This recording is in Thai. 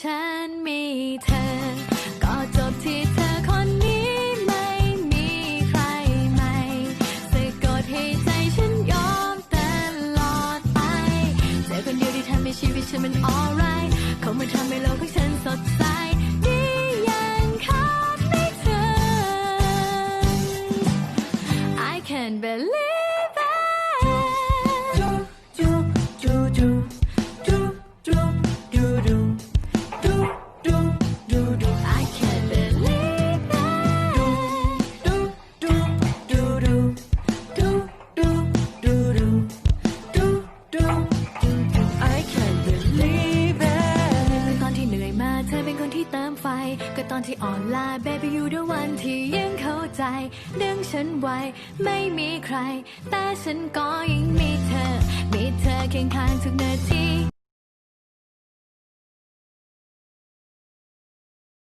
ฉันมีเธอ ก็จบที่เธอคนนี้ไม่มีใครใหม่สะกดให้ใจฉันยอมตลอดไปเธอคนเดียวที่ทำให้ชีวิตฉันมัน alright เขามาทำให้โลกของฉันสดใสนี่ยังขาดไม่เธอ I can't believe ตอนที่อ่อนล้า baby you the one ที่ยังเข้าใจ ดึงฉันไว้ ไม่มีใคร แต่ฉันก็ยังมีเธอ มีเธอเคียงข้างทุกนาที